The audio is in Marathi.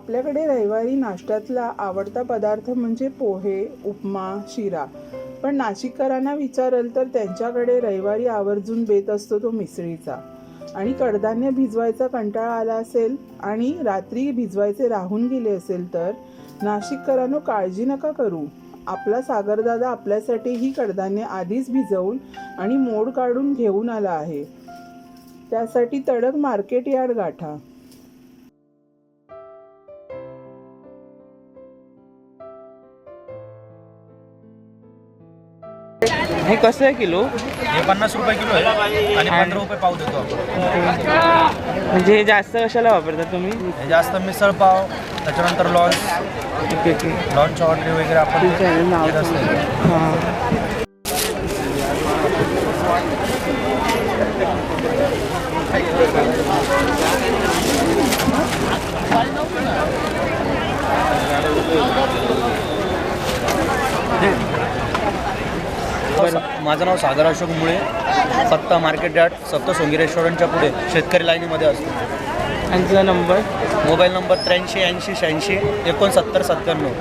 आपल्याकडे रविवारी नाश्त्यातला आवडता पदार्थ म्हणजे पोहे उपमा शिरा. पण नाशिककरांना विचारल तर त्यांच्याकडे रविवारी आवर्जून बेत असतो तो मिसळीचा. आणि कडधान्य भिजवायचा कंटाळा आला असेल आणि रात्री भिजवायचे राहून गेले असेल तर नाशिककरांनो काळजी नका करू. आपला सागरदादा आपल्यासाठी ही कडधान्य आधीच भिजवून आणि मोड काढून घेऊन आला आहे. त्यासाठी तडक मार्केट यार्ड गाठा. हे कसं आहे किलो? हे पन्नास रुपये किलो आहे. आणि पंधरा रुपये पाव देतो आपण. म्हणजे हे जास्त कशाला वापरता तुम्ही? हे जास्त मिसळ पाव त्याच्यानंतर लॉन्च. लॉन्च ऑर्डर वगैरे आपण हां. माझं नाव सागर अशोक मुळे. पत्ता मार्केट यार्ड सप्त सोंगी रेस्टॉरंटच्या पुढे शेतकरी लाईनीमध्ये असतो. आणि तुझा नंबर? मोबाईल नंबर त्र्याऐंशी ऐंशी शहाऐंशी एकोणसत्तर सत्त्याण्णव.